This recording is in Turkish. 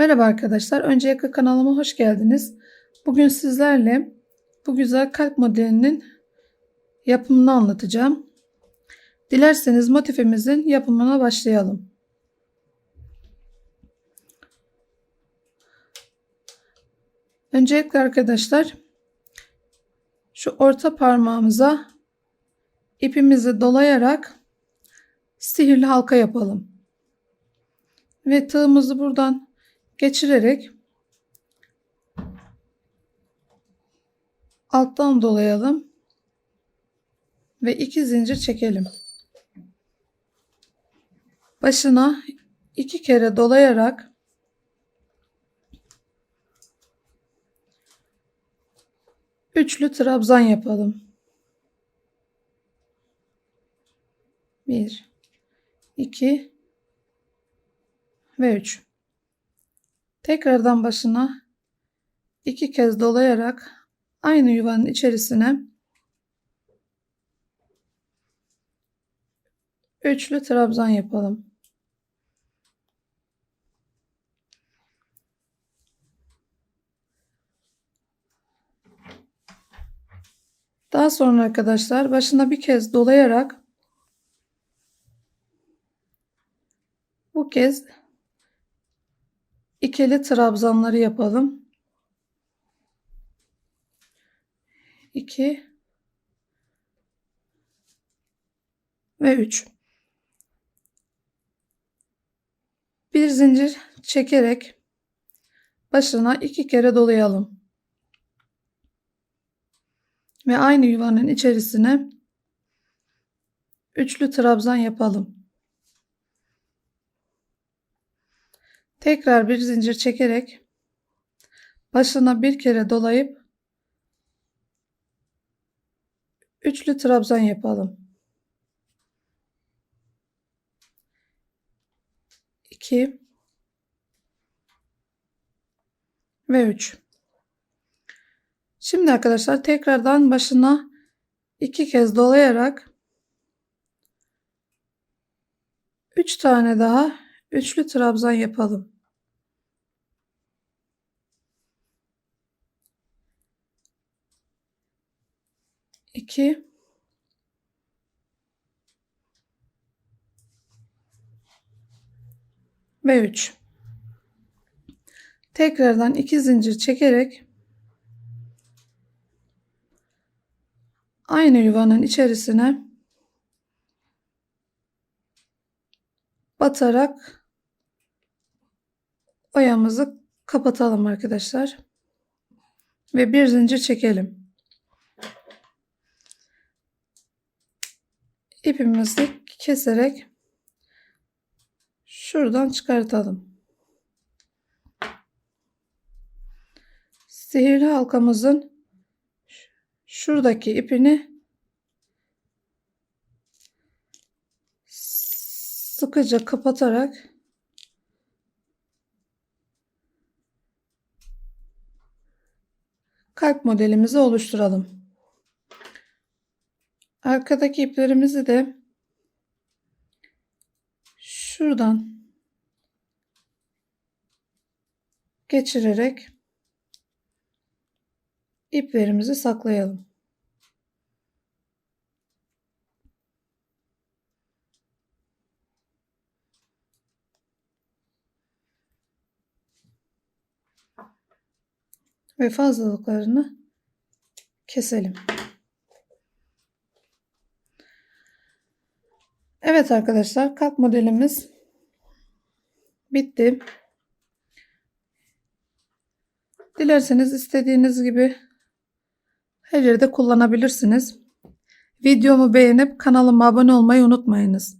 Merhaba arkadaşlar. Öncelikle kanalıma hoş geldiniz. Bugün sizlerle bu güzel kalp modelinin yapımını anlatacağım. Dilerseniz motifimizin yapımına başlayalım. Öncelikle arkadaşlar şu orta parmağımıza ipimizi dolayarak sihirli halka yapalım. Ve tığımızı buradan geçirerek alttan dolayalım ve iki zincir çekelim. Başına iki kere dolayarak üçlü trabzan yapalım. Bir, iki ve üç. Tekrardan başına iki kez dolayarak aynı yuvanın içerisine üçlü trabzan yapalım. Daha sonra arkadaşlar başına bir kez dolayarak bu kez ikili trabzanları yapalım. 2 ve 3 bir zincir çekerek başına iki kere dolayalım. Ve aynı yuvanın içerisine üçlü trabzan yapalım tekrar bir zincir çekerek başına bir kere dolayıp üçlü trabzan yapalım. 2 ve 3. Şimdi arkadaşlar tekrardan başına iki kez dolayarak 3 tane daha üçlü trabzan yapalım. İki ve üç. Tekrardan iki zincir çekerek aynı yuvanın içerisine batarak oyamızı kapatalım arkadaşlar. Ve bir zincir çekelim. İpimizi keserek şuradan çıkartalım. Sihirli halkamızın şuradaki ipini sıkıca kapatarak kalp modelimizi oluşturalım. Arkadaki iplerimizi de şuradan geçirerek iplerimizi saklayalım. Ve fazlalıklarını keselim. Evet arkadaşlar kalp modelimiz bitti. Dilerseniz istediğiniz gibi her yerde kullanabilirsiniz. Videomu beğenip kanalıma abone olmayı unutmayınız.